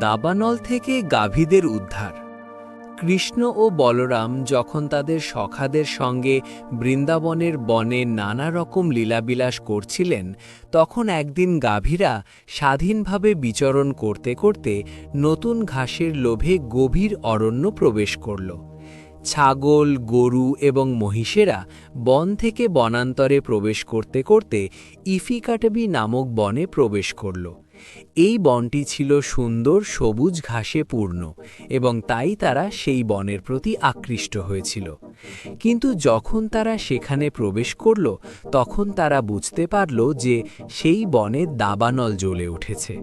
দাবানল থেকে গাভীদের উদ্ধার। কৃষ্ণ ও বলরাম যখন তাদের সখাদের সঙ্গে বৃন্দাবনের বনে নানা রকম লীলাবিলাস করছিলেন, তখন একদিন গাভীরা স্বাধীনভাবে বিচরণ করতে করতে নতুন ঘাসের লোভে গভীর অরণ্য প্রবেশ করল। ছাগল, গরু এবং মহিষেরা বন থেকে বনান্তরে প্রবেশ করতে করতে ইফিকাটবি নামক বনে প্রবেশ করল। এই বনটি ছিল সুন্দর, সবুজ, ঘাসে পূর্ণ, এবং তাই তারা সেই বনের প্রতি আকৃষ্ট হয়েছিল। কিন্তু যখন তারা সেখানে প্রবেশ করল, তখন তারা বুঝতে পারল যে সেই বনে দাবানল জ্বলে উঠেছে।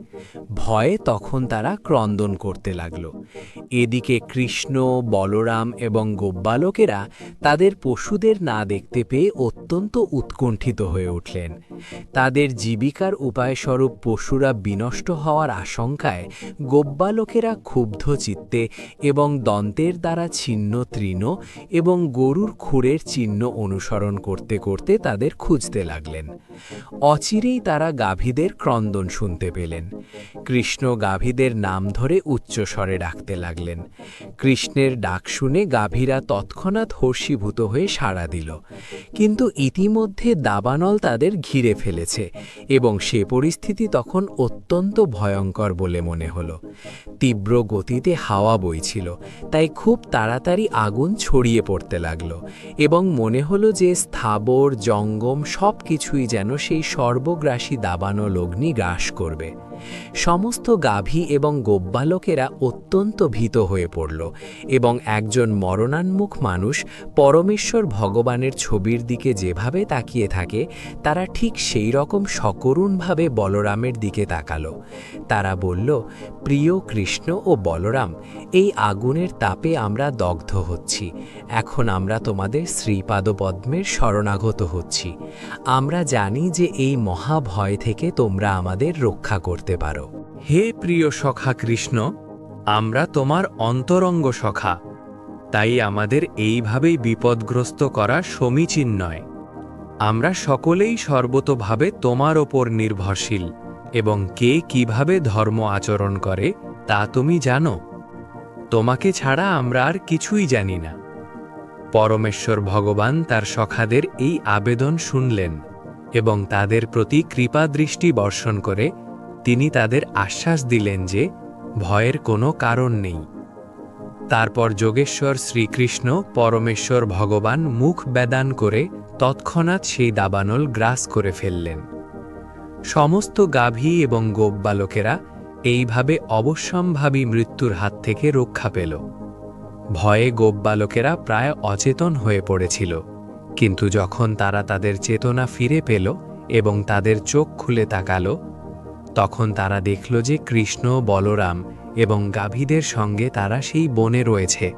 ভয়ে তখন তারা ক্রন্দন করতে লাগল। এদিকে কৃষ্ণ, বলরাম এবং গোব্বালকেরা তাদের পশুদের না দেখতে পেয়ে অত্যন্ত উৎকণ্ঠিত হয়ে উঠলেন। তাদের জীবিকার উপায়স্বরূপ পশুরা বিনষ্ট হওয়ার আশঙ্কায় গোব্বালকেরা ক্ষুব্ধ চিত্তে এবং দন্তের দ্বারা ছিন্ন তৃণ এবং গরুর খুঁড়ের চিহ্ন অনুসরণ করতে করতে তাদের খুঁজতে লাগলেন। অচিরেই তারা গাভীদের ক্রন্দন শুনতে পেলেন। কৃষ্ণ গাভীদের নাম ধরে উচ্চস্বরে ডাকতে লাগলেন। কৃষ্ণের ডাক শুনে গাভীরা তৎক্ষণাৎ হর্ষীভূত হয়ে সাড়া দিল। কিন্তু ইতিমধ্যে দাবানল তাদের ঘিরে ফেলেছে এবং সে পরিস্থিতি তখন অত্যন্ত ভয়ঙ্কর বলে মনে হলো। তীব্র গতিতে হাওয়া বইছিল, তাই খুব তাড়াতাড়ি আগুন ছড়িয়ে পড়তে লাগল এবং মনে হলো যে স্থাবর, জঙ্গম সব কিছুই যেন সেই সর্বগ্রাসী দাবানো লগ্নি গ্রাস করবে। সমস্ত গাভী এবং গোব্বালকেরা অত্যন্ত ভীত হয়ে পড়ল এবং একজন মরণান্মুখ মানুষ পরমেশ্বর ভগবানের ছবির দিকে যেভাবে তাকিয়ে থাকে, তারা ঠিক সেই রকম সকরুণভাবে বলরামের দিকে তাকালো। তারা বলল, প্রিয় কৃষ্ণ ও বলরাম, এই আগুনের তাপে আমরা দগ্ধ হচ্ছি। এখন আমরা তোমাদের শ্রীপাদপদ্মের শরণাগত হচ্ছি। আমরা জানি যে এই মহাভয় থেকে তোমরা আমাদের রক্ষা করতে পারো। হে প্রিয় সখা কৃষ্ণ, আমরা তোমার অন্তরঙ্গ সখা। তাই আমাদের এইভাবেই বিপদগ্রস্ত করা সমীচীন নয়। আমরা সকলেই সর্বতোভাবে তোমার ওপর নির্ভরশীল এবং কে কীভাবে ধর্ম আচরণ করে, তা তুমি জানো। তোমাকে ছাড়া আমরা আর কিছুই জানি না। পরমেশ্বর ভগবান তার সখাদের এই আবেদন শুনলেন এবং তাদের প্রতি কৃপাদৃষ্টি বর্ষণ করে তিনি তাদের আশ্বাস দিলেন যে, ভয়ের কোনো কারণ নেই। তারপর যোগেশ্বর শ্রীকৃষ্ণ পরমেশ্বর ভগবান মুখ বেদান করে তৎক্ষণাৎ সেই দাবানল গ্রাস করে ফেললেন। সমস্ত গাভী এবং গোপ বালকেরা এইভাবে অবশ্যম্ভাবী মৃত্যুর হাত থেকে রক্ষা পেল। ভয়ে গোপ বালকেরা প্রায় অচেতন হয়ে পড়েছিল। কিন্তু যখন তারা তাদের চেতনা ফিরে পেল এবং তাদের চোখ খুলে তাকালো তখন তারা দেখল যে কৃষ্ণ, বলরাম এবং গাভীদের সঙ্গে তারা সেই বনে রয়েছে।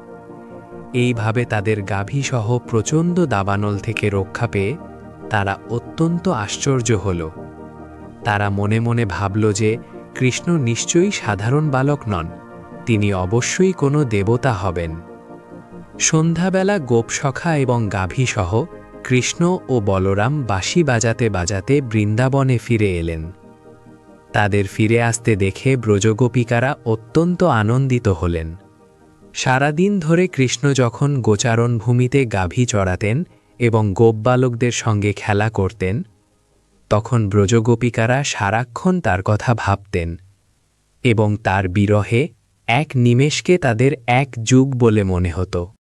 এইভাবে তাদের গাভীসহ প্রচণ্ড দাবানল থেকে রক্ষা পেয়ে তারা অত্যন্ত আশ্চর্য হল। তারা মনে মনে ভাবল যে কৃষ্ণ নিশ্চয়ই সাধারণ বালক নন, তিনি অবশ্যই কোনো দেবতা হবেন। সন্ধ্যাবেলা গোপসখা এবং গাভীসহ কৃষ্ণ ও বলরাম বাঁশি বাজাতে বাজাতে বৃন্দাবনে ফিরে এলেন। তাদের ফিরে আসতে দেখে ব্রজগোপিকারা অত্যন্ত আনন্দিত হলেন। সারাদিন ধরে কৃষ্ণ যখন গোচারণ ভূমিতে গাভী চড়াতেন এবং গোপবালকদের সঙ্গে খেলা করতেন, তখন ব্রজগোপিকারা সারাক্ষণ তার কথা ভাবতেন এবং তার বিরহে এক নিমেষকে তাদের এক যুগ বলে মনে হতো।